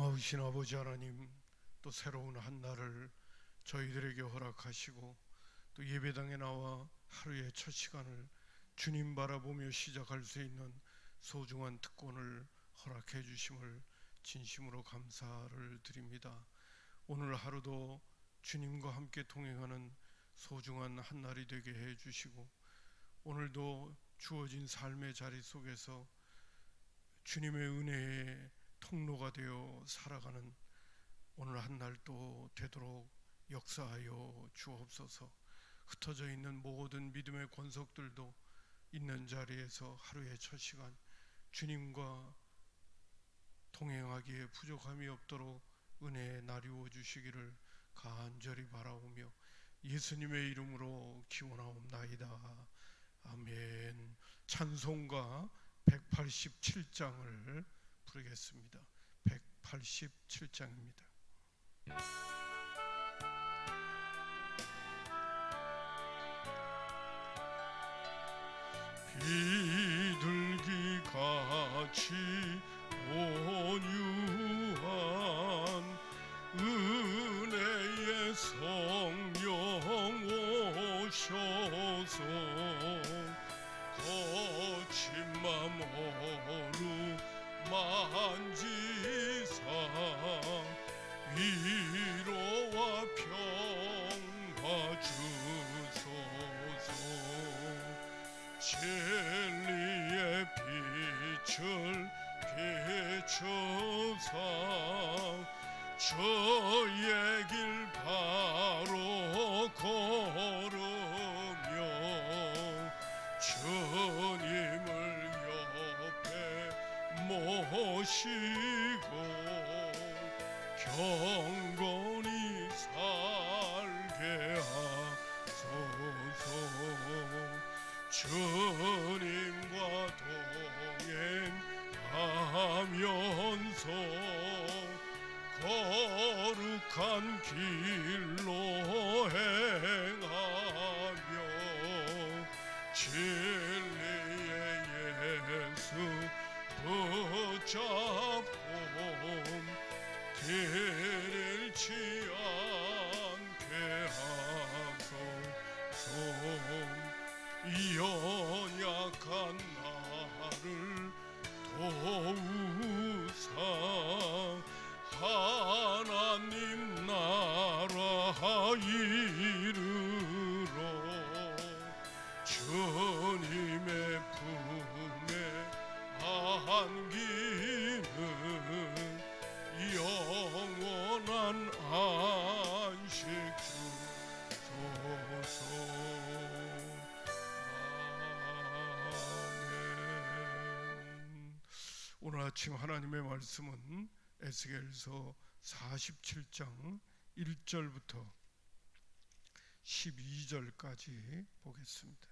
나으신 아버지 하나님 또 새로운 한 날을 저희들에게 허락하시고 또 예배당에 나와 하루의 첫 시간을 주님 바라보며 시작할 수 있는 소중한 특권을 허락해 주심을 진심으로 감사를 드립니다. 오늘 하루도 주님과 함께 동행하는 소중한 한 날이 되게 해 주시고 오늘도 주어진 삶의 자리 속에서 주님의 은혜의 통로가 되어 살아가는 오늘 한 날도 되도록 역사하여 주옵소서. 흩어져 있는 모든 믿음의 권속들도 있는 자리에서 하루의 첫 시간 주님과 동행하기에 부족함이 없도록 은혜에 나리워 주시기를 간절히 바라오며 예수님의 이름으로 기원하옵나이다. 아멘. 찬송가 187장을 부르겠습니다. 187장입니다. 비둘기 같이 온유 진리의 빛을 비춰서 저의 길 바로 걸으며 주님을 옆에 모시고 경 joy. 아침 하나님의 말씀은 에스겔서 47장 1절부터 12절까지 보겠습니다.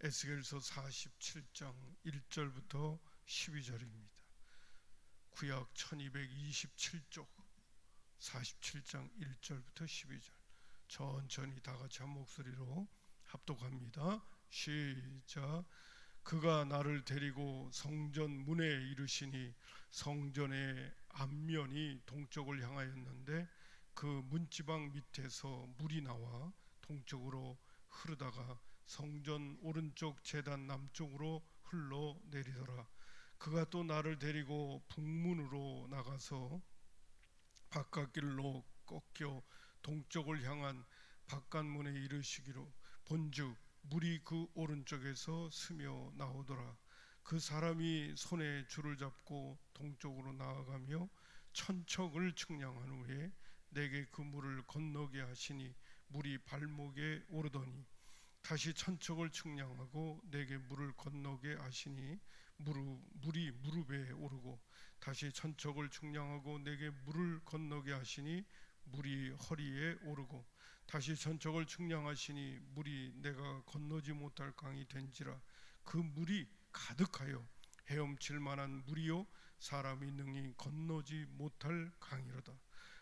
에스겔서 47장 1절부터 12절입니다. 구약 1227쪽 47장 1절부터 12절 천천히 다 같이 한 목소리로 합독합니다. 시작 그가 나를 데리고 성전 문에 이르시니 성전의 앞면이 동쪽을 향하였는데 그 문지방 밑에서 물이 나와 동쪽으로 흐르다가 성전 오른쪽 제단 남쪽으로 흘러 내리더라. 그가 또 나를 데리고 북문으로 나가서 바깥길로 꺾여 동쪽을 향한 바깥문에 이르시기로 본즉 물이 그 오른쪽에서 스며 나오더라. 그 사람이 손에 줄을 잡고 동쪽으로 나아가며 천척을 측량한 후에 내게 그 물을 건너게 하시니 물이 발목에 오르더니 다시 천척을 측량하고 내게 물을 건너게 하시니 무릎, 물이 무릎에 오르고 다시 천척을 측량하고 내게 물을 건너게 하시니 물이 허리에 오르고 다시 천척을 측량하시니 물이 내가 건너지 못할 강이 된지라 그 물이 가득하여 헤엄칠 만한 물이요 사람이 능히 건너지 못할 강이로다.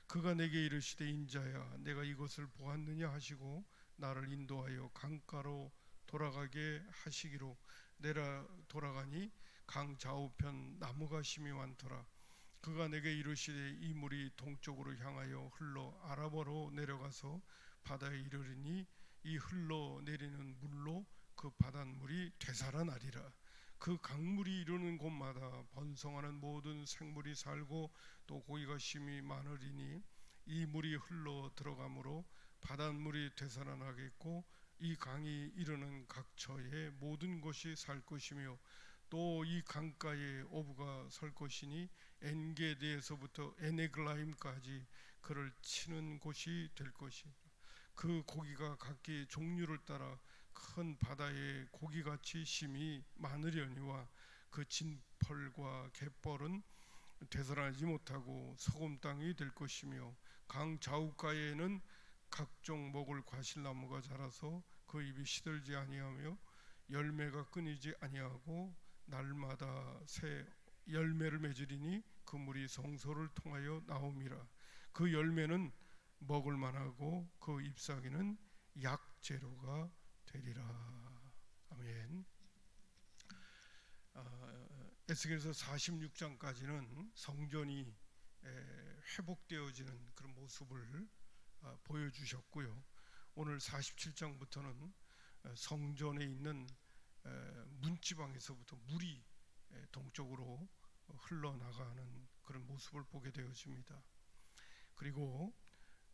그가 내게 이르시되 인자야 내가 이것을 보았느냐 하시고 나를 인도하여 강가로 돌아가게 하시기로 내라 돌아가니 강 좌우편 나무가 심이 많더라. 그가 내게 이르시되 이 물이 동쪽으로 향하여 흘러 아라바로 내려가서 바다에 이르리니 이 흘러 내리는 물로 그 바닷물이 되살아나리라. 그 강물이 이르는 곳마다 번성하는 모든 생물이 살고 또 고기가 심히 많으리니 이 물이 흘러 들어가므로 바닷물이 되살아나겠고 이 강이 이르는 각처에 모든 것이 살 것이며 또 이 강가에 어부가 설 것이니 엔게디에서부터 에네글라임까지 그를 치는 곳이 될 것이 그 고기가 각기 종류를 따라 큰 바다의 고기같이 심이 많으려니와 그 진펄과 갯벌은 되살아나지 못하고 소금 땅이 될 것이며 강 좌우가에는 각종 먹을 과실나무가 자라서 그 입이 시들지 아니하며 열매가 끊이지 아니하고 날마다 새 열매를 맺으리니 그 물이 성소를 통하여 나옴이라 그 열매는 먹을 만하고 그 잎사귀는 약재료가 되리라 아멘. 아, 에스겔서 46장까지는 성전이 에, 회복되어지는 그런 모습을 아, 보여주셨고요. 오늘 47장부터는 성전에 있는 에, 문지방에서부터 물이 에, 동쪽으로 흘러나가는 그런 모습을 보게 되어집니다. 그리고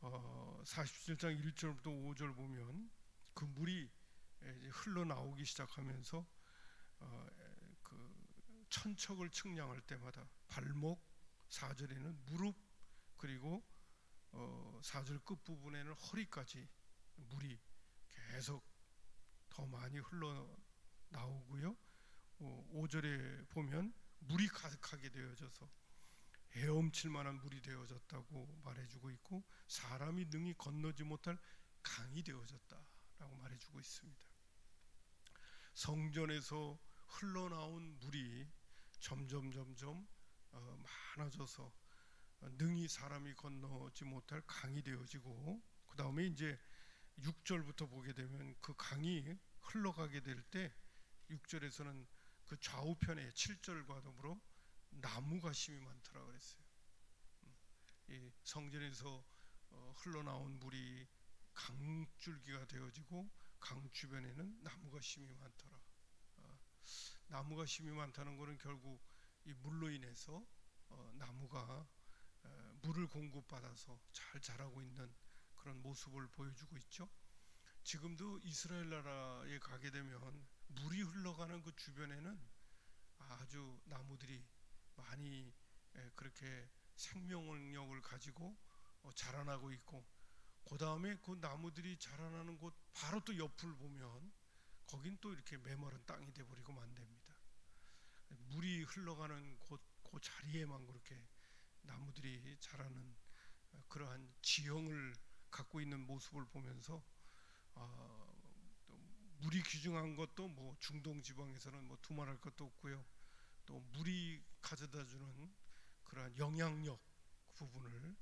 어, 47장 1절부터 5절 보면 그 물이 흘러나오기 시작하면서 어, 그 천척을 측량할 때마다 발목 4절에는 무릎 그리고 어, 4절 끝부분에는 허리까지 물이 계속 더 많이 흘러나오고요. 어, 5절에 보면 물이 가득하게 되어져서 헤엄칠 만한 물이 되어졌다고 말해주고 있고 사람이 능히 건너지 못할 강이 되어졌다라고 말해주고 있습니다. 성전에서 흘러나온 물이 점점 점점 어, 많아져서 능히 사람이 건너지 못할 강이 되어지고 그 다음에 이제 6절부터 보게 되면 그 강이 흘러가게 될 때 6절에서는 그 좌우편에 7절과 더불어 나무가 심이 많더라 그랬어요. 음, 이 성전에서 어, 흘러나온 물이 강줄기가 되어지고 강 주변에는 나무가 심이 많더라. 어, 나무가 심이 많다는 것은 결국 이 물로 인해서 어, 나무가 물을 공급받아서 잘 자라고 있는 그런 모습을 보여주고 있죠. 지금도 이스라엘 나라에 가게 되면 물이 흘러가는 그 주변에는 아주 나무들이 많이 그렇게 생명력을 가지고 어, 자라나고 있고 그 다음에 그 나무들이 자라나는 곳 바로 또 옆을 보면 거긴 또 이렇게 메마른 땅이 돼버리고 만됩니다. 물이 흘러가는 곳, 그 자리에만 그렇게 나무들이 자라는 그러한 지형을 갖고 있는 모습을 보면서 어, 물이 귀중한 것도 뭐 중동 지방에서는 뭐 두말할 것도 없고요. 또 물이 가져다주는 그러한 영향력 부분을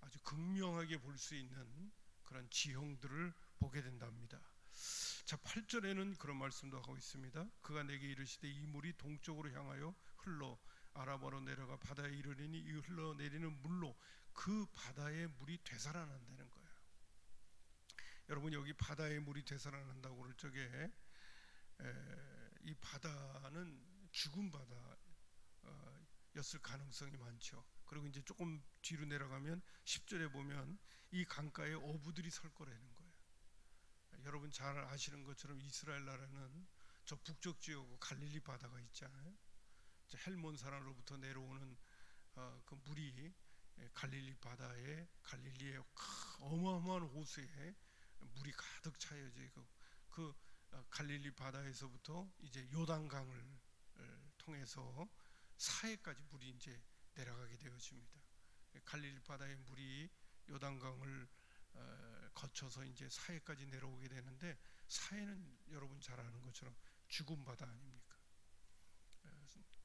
아주 극명하게 볼 수 있는 그런 지형들을 보게 된답니다. 자, 8절에는 그런 말씀도 하고 있습니다. 그가 내게 이르시되 이 물이 동쪽으로 향하여 흘러 아라바로 내려가 바다에 이르리니 이 흘러 내리는 물로 그 바다의 물이 되살아난다는 거예요. 여러분 여기 바다의 물이 되살아난다고 그럴 적에 에, 이 바다는 죽은 바다 였을 가능성이 많죠. 그리고 이제 조금 뒤로 내려가면 10절에 보면 이 강가에 어부들이 설 거라는 거예요. 여러분 잘 아시는 것처럼 이스라엘 나라는 저 북쪽 지역 갈릴리 바다가 있잖아요. 헬몬 산으로부터 내려오는 어, 그 물이 갈릴리 바다에 갈릴리의 어마어마한 호수에 물이 가득 차여져 있고 그 어, 갈릴리 바다에서부터 이제 요단강을 통해서 사해까지 물이 이제 내려가게 되어집니다. 갈릴리 바다의 물이 요단강을 어, 거쳐서 이제 사해까지 내려오게 되는데 사해는 여러분 잘 아는 것처럼 죽은 바다 아닙니까?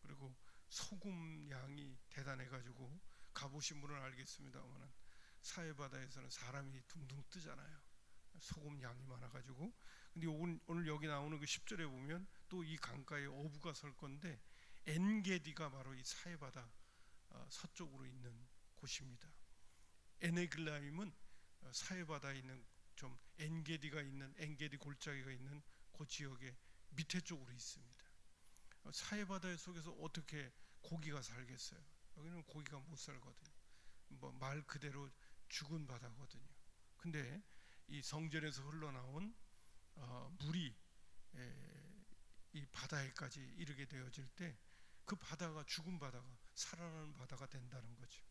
그리고 소금 양이 대단해 가지고 가보신 분은 알겠습니다만은 사해 바다에서는 사람이 둥둥 뜨잖아요. 소금 양이 많아 가지고 근데 오늘 여기 나오는 그 10절에 보면 또 이 강가에 어부가 설 건데 엔게디가 바로 이 사해 바다 어, 서쪽으로 있는 곳입니다. 에네글라임은 어, 사해 바다에 있는 좀 엔게디가 있는 엔게디 골짜기가 있는 그 지역의 밑에 쪽으로 있습니다. 어, 사해 바다 속에서 어떻게 고기가 살겠어요? 여기는 고기가 못 살거든요. 뭐 말 그대로 죽은 바다거든요. 근데 이 성전에서 흘러나온 어, 물이 에, 이 바다에까지 이르게 되어질 때 그 바다가 죽은 바다가 살아나는 바다가 된다는 거죠.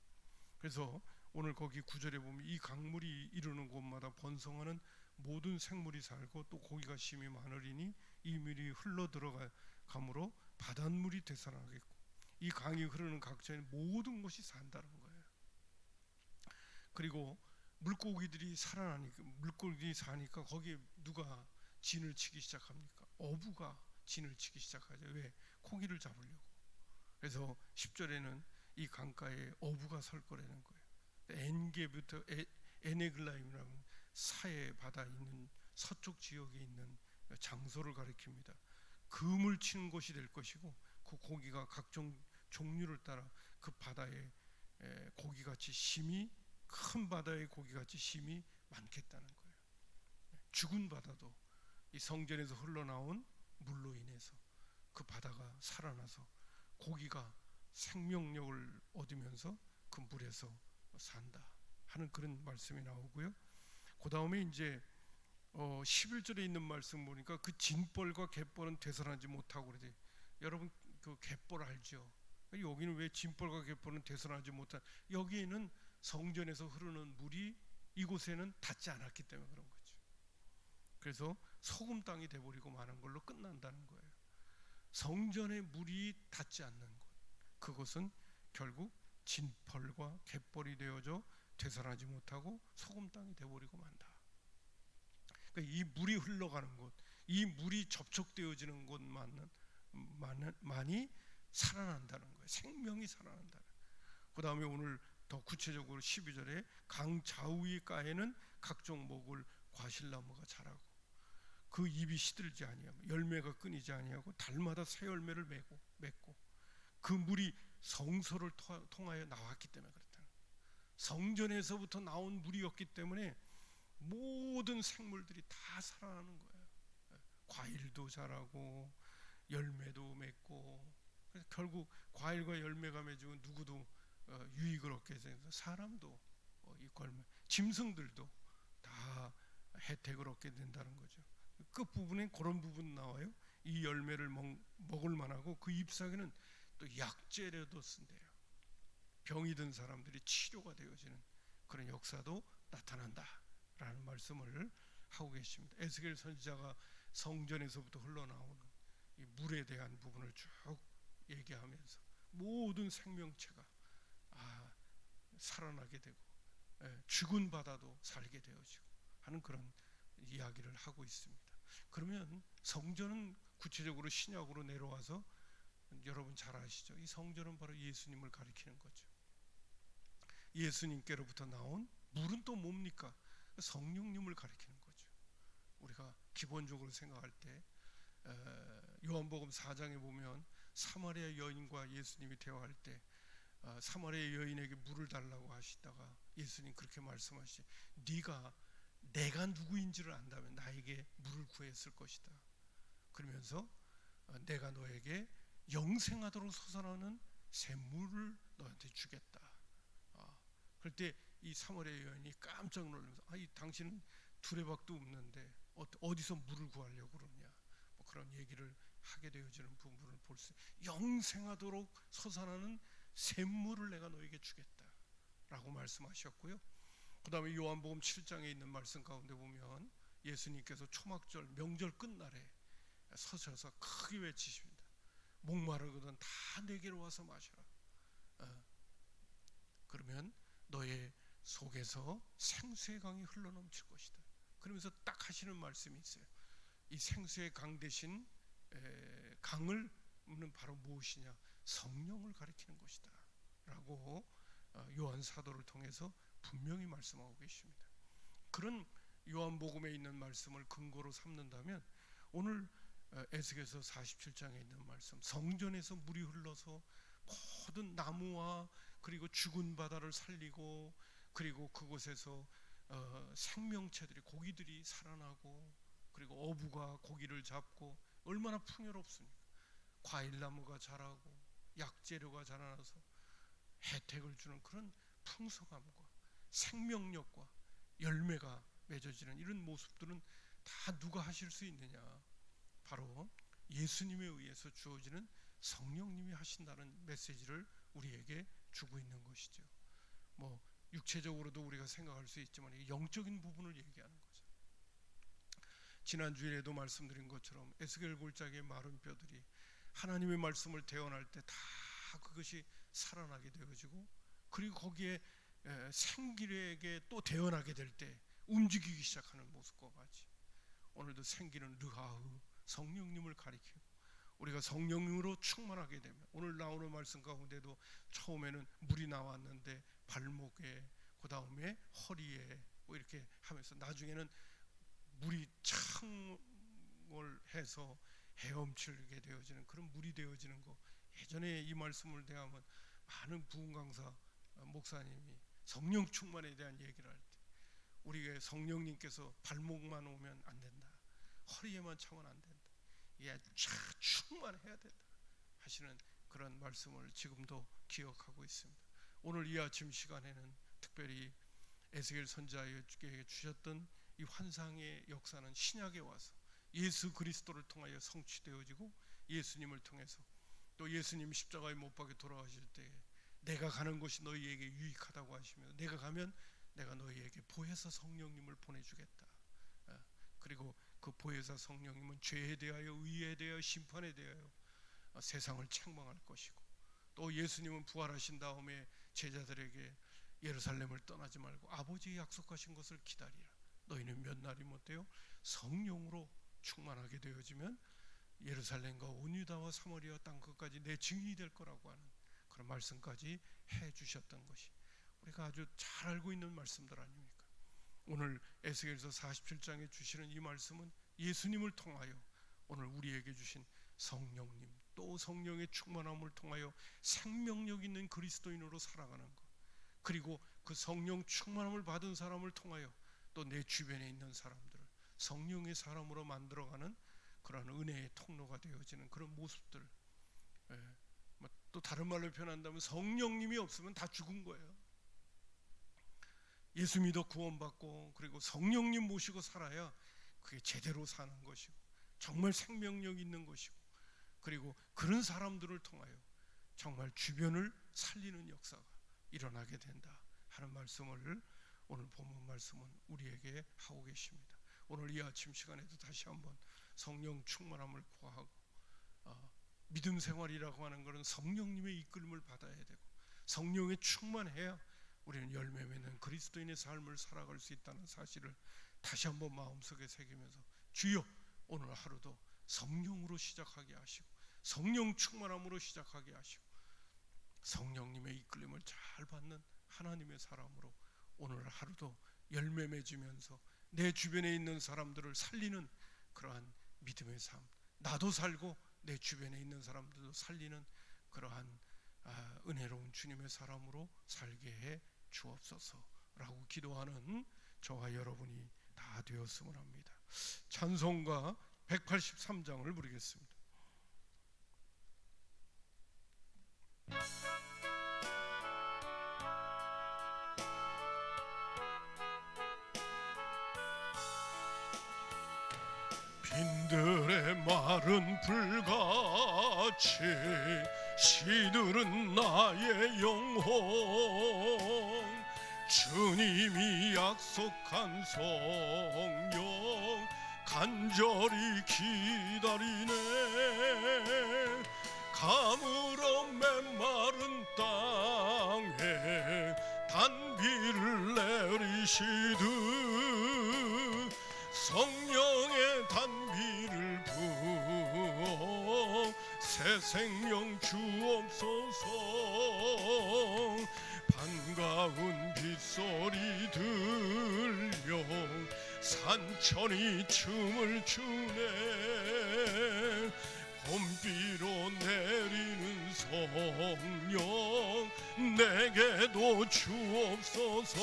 그래서 오늘 거기 구절에 보면 이 강물이 이르는 곳마다 번성하는 모든 생물이 살고 또 고기가 심히 많으리니 이 물이 흘러 들어가므로 바닷물이 되살아나겠고 이 강이 흐르는 각처에 모든 것이 산다는 거예요. 그리고 물고기들이 살아나니까 물고기들이 사니까 거기에 누가 진을 치기 시작합니까? 어부가 진을 치기 시작하죠. 왜? 고기를 잡으려고. 그래서 10절에는 이 강가에 어부가 설 거라는 거예요. 엔게부터 에, 에네글라임이라는 사해 바다 있는 서쪽 지역에 있는 장소를 가리킵니다. 금을 치는 곳이 될 것이고 그 고기가 각종 종류를 따라 그 바다에 에, 고기같이 심이 큰 바다의 고기같이 심이 많겠다는 거예요. 죽은 바다도 이 성전에서 흘러나온 물로 인해서 그 바다가 살아나서 고기가 생명력을 얻으면서 그 물에서 산다 하는 그런 말씀이 나오고요. 그 다음에 이제 어 11절에 있는 말씀 보니까 그 진벌과 갯벌은 되살아나지 못하고 그러지. 여러분 그 갯벌 알죠? 여기는 왜 진벌과 갯벌은 되살아나지 못한? 여기에는 성전에서 흐르는 물이 이곳에는 닿지 않았기 때문에 그런 거죠. 그래서 소금 땅이 돼버리고 마는 걸로 끝난다는 거예요. 성전의 물이 닿지 않는 곳, 그것은 결국 진펄과 갯벌이 되어져 되살아나지 못하고 소금 땅이 돼버리고 만다. 그러니까 이 물이 흘러가는 곳, 이 물이 접촉되어지는 곳만은 만이 살아난다는 거예요. 생명이 살아난다는. 그 다음에 오늘 더 구체적으로 12절에 강 좌우가에는 각종 목을 과실나무가 자라고 그 입이 시들지 아니하고 열매가 끊이지 아니하고 달마다 새 열매를 맺고 맺고 그 물이 성소를 통하여 나왔기 때문에 그렇다는 성전에서부터 나온 물이었기 때문에 모든 생물들이 다 살아나는 거예요. 과일도 자라고 열매도 맺고 그래서 결국 과일과 열매가 맺으면 누구도 어, 유익을 얻게 돼서 사람도 어, 이 걸매 짐승들도 다 혜택을 얻게 된다는 거죠. 끝 부분에 그런 부분 나와요. 이 열매를 먹, 먹을 만하고 그 잎사귀는 또 약재로도 쓴대요. 병이 든 사람들이 치료가 되어지는 그런 역사도 나타난다라는 말씀을 하고 계십니다. 에스겔 선지자가 성전에서부터 흘러나오는 이 물에 대한 부분을 쭉 얘기하면서 모든 생명체가 아, 살아나게 되고 예, 죽은 바다도 살게 되어지고 하는 그런 이야기를 하고 있습니다. 그러면 성전은 구체적으로 신약으로 내려와서 여러분 잘 아시죠? 이 성전은 바로 예수님을 가리키는 거죠. 예수님께로부터 나온 물은 또 뭡니까? 성령님을 가리키는 거죠. 우리가 기본적으로 생각할 때 요한복음 4장에 보면 사마리아 여인과 예수님이 대화할 때 어, 사마리아 여인에게 물을 달라고 하시다가 예수님 그렇게 말씀하시죠. 네가 내가 누구인지를 안다면 나에게 물을 구했을 것이다. 그러면서 어, 내가 너에게 영생하도록 솟아나는 샘물을 너한테 주겠다. 아, 그럴 때 이 사마리아 여인이 깜짝 놀라면서 아, 이 당신은 두레박도 없는데 어디서 물을 구하려고 그러냐. 뭐 그런 얘기를 하게 되어지는 부분을 볼 수. 영생하도록 솟아나는 샘물을 내가 너에게 주겠다라고 말씀하셨고요. 그 다음에 요한복음 7장에 있는 말씀 가운데 보면 예수님께서 초막절 명절 끝날에 서셔서 크게 외치십니다. 목마르거든 다 내게로 와서 마셔라. 어. 그러면 너의 속에서 생수의 강이 흘러넘칠 것이다. 그러면서 딱 하시는 말씀이 있어요. 이 생수의 강 대신 에, 강을 는 바로 무엇이냐? 성령을 가리키는 것이다. 라고 어, 요한 사도를 통해서 분명히 말씀하고 계십니다. 그런 요한복음에 있는 말씀을 근거로 삼는다면 오늘 어, 에스겔서 47장에 있는 말씀 성전에서 물이 흘러서 모든 나무와 그리고 죽은 바다를 살리고 그리고 그곳에서 어, 생명체들이 고기들이 살아나고 그리고 어부가 고기를 잡고 얼마나 풍요롭습니까? 과일나무가 자라고 약재료가 자라나서 혜택을 주는 그런 풍성함과 생명력과 열매가 맺어지는 이런 모습들은 다 누가 하실 수 있느냐? 바로 예수님에 의해서 주어지는 성령님이 하신다는 메시지를 우리에게 주고 있는 것이죠. 뭐 육체적으로도 우리가 생각할 수 있지만 이 영적인 부분을 얘기하는 거죠. 지난 주일에도 말씀드린 것처럼 에스겔 골짜기의 마른 뼈들이 하나님의 말씀을 대언할 때 다 그것이 살아나게 되어지고 그리고 거기에 에, 생기에게 또 대언하게 될 때 움직이기 시작하는 모습과 같이 오늘도 생기는 르하흐 성령님을 가리키고 우리가 성령님으로 충만하게 되면 오늘 나오는 말씀 가운데도 처음에는 물이 나왔는데 발목에 그 다음에 허리에 뭐 이렇게 하면서 나중에는 물이 창을 해서 헤엄치게 되어지는 그런 물이 되어지는 거. 예전에 이 말씀을 대하면 많은 부흥 강사 목사님이 성령 충만에 대한 얘기를 할 때 우리가 성령님께서 발목만 오면 안 된다 허리에만 차면 안 된다 예, 쫙 충만해야 된다 하시는 그런 말씀을 지금도 기억하고 있습니다. 오늘 이 아침 시간에는 특별히 에스겔 선자에게 주셨던 이 환상의 역사는 신약에 와서 예수 그리스도를 통하여 성취되어지고 예수님을 통해서 또 예수님 십자가에 못 박혀 돌아가실 때 내가 가는 곳이 너희에게 유익하다고 하시면서 내가 가면 내가 너희에게 보혜사 성령님을 보내주겠다. 어, 그리고 그 보혜사 성령님은 죄에 대하여 의에 대하여 심판에 대하여 어, 세상을 책망할 것이고 또 예수님은 부활하신 다음에 제자들에게 예루살렘을 떠나지 말고 아버지의 약속하신 것을 기다리라. 너희는 몇 날이 못돼요 성령으로 충만하게 되어지면 예루살렘과 온유다와 사마리아 땅 끝까지 내 증인이 될 거라고 하는 그런 말씀까지 해 주셨던 것이 우리가 아주 잘 알고 있는 말씀들 아닙니까? 오늘 에스겔서 47장에 주시는 이 말씀은 예수님을 통하여 오늘 우리에게 주신 성령님 또 성령의 충만함을 통하여 생명력 있는 그리스도인으로 살아가는 것 그리고 그 성령 충만함을 받은 사람을 통하여 또 내 주변에 있는 사람들을 성령의 사람으로 만들어가는 그러한 은혜의 통로가 되어지는 그런 모습들 예, 뭐 또 다른 말로 표현한다면 성령님이 없으면 다 죽은 거예요. 예수 믿어 구원받고 그리고 성령님 모시고 살아야 그게 제대로 사는 것이고 정말 생명력 있는 것이고 그리고 그런 사람들을 통하여 정말 주변을 살리는 역사가 일어나게 된다 하는 말씀을 오늘 본문 말씀은 우리에게 하고 계십니다. 오늘 이 아침 시간에도 다시 한번 성령 충만함을 구하고 어, 믿음 생활이라고 하는 것은 성령님의 이끌림을 받아야 되고 성령에 충만해야 우리는 열매 맺는 그리스도인의 삶을 살아갈 수 있다는 사실을 다시 한번 마음속에 새기면서 주여 오늘 하루도 성령으로 시작하게 하시고 성령 충만함으로 시작하게 하시고 성령님의 이끌림을 잘 받는 하나님의 사람으로 오늘 하루도 열매 맺으면서 내 주변에 있는 사람들을 살리는 그러한 믿음의 삶 나도 살고 내 주변에 있는 사람들도 살리는 그러한 아, 은혜로운 주님의 사람으로 살게 해 주옵소서라고 기도하는 저와 여러분이 다 되었으면 합니다. 찬송가 183장을 부르겠습니다. 빈들의 마른 불같이 시들은 나의 영혼. 주님이 약속한 성령 간절히 기다리네. 가물어 메마른 땅에 단비를 내리시듯 생명 주옵소서. 반가운 빗소리 들려. 산천이 춤을 추네. 봄비로 내리는 성령 내게도 주옵소서.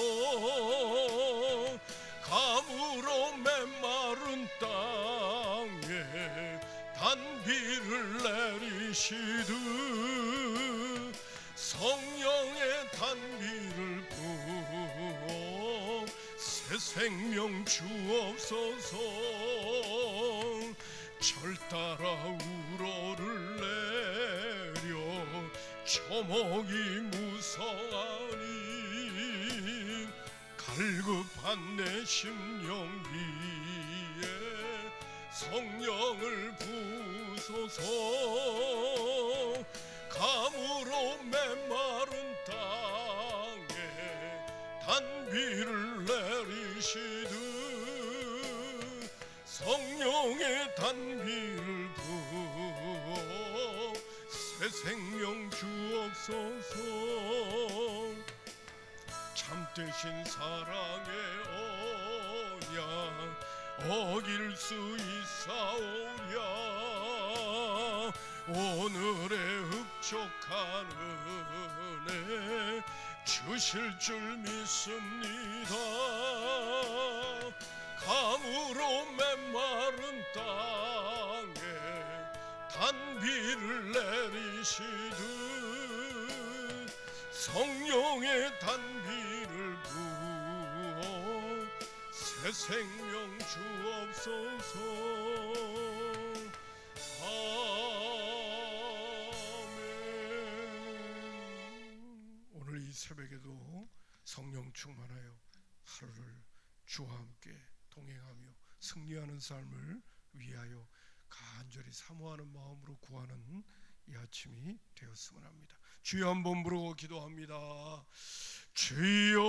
감으로 메마른 땅 내리시듯 성령의 단비를 부어 새 생명 주옵소서. 절 따라 우러를 내려 초목이 무성하니 갈급한 내 심령 위에 성령을 부 소서. 감으로 메마른 땅에 단비를 내리시듯 성령의 단비를 부어 새 생명 주옵소서. 참되신 사랑의 언약 어길 수 있사오랴 오늘의 흡족한 은혜 주실 줄 믿습니다. 감으로 메마른 땅에 단비를 내리시듯 성령의 단비를 부어 새 생명 주옵소서 새벽에도 성령 충만하여 하루를 주와 함께 동행하며 승리하는 삶을 위하여 간절히 사모하는 마음으로 구하는 이 아침이 되었으면 합니다. 주여 한번 부르고 기도합니다. 주여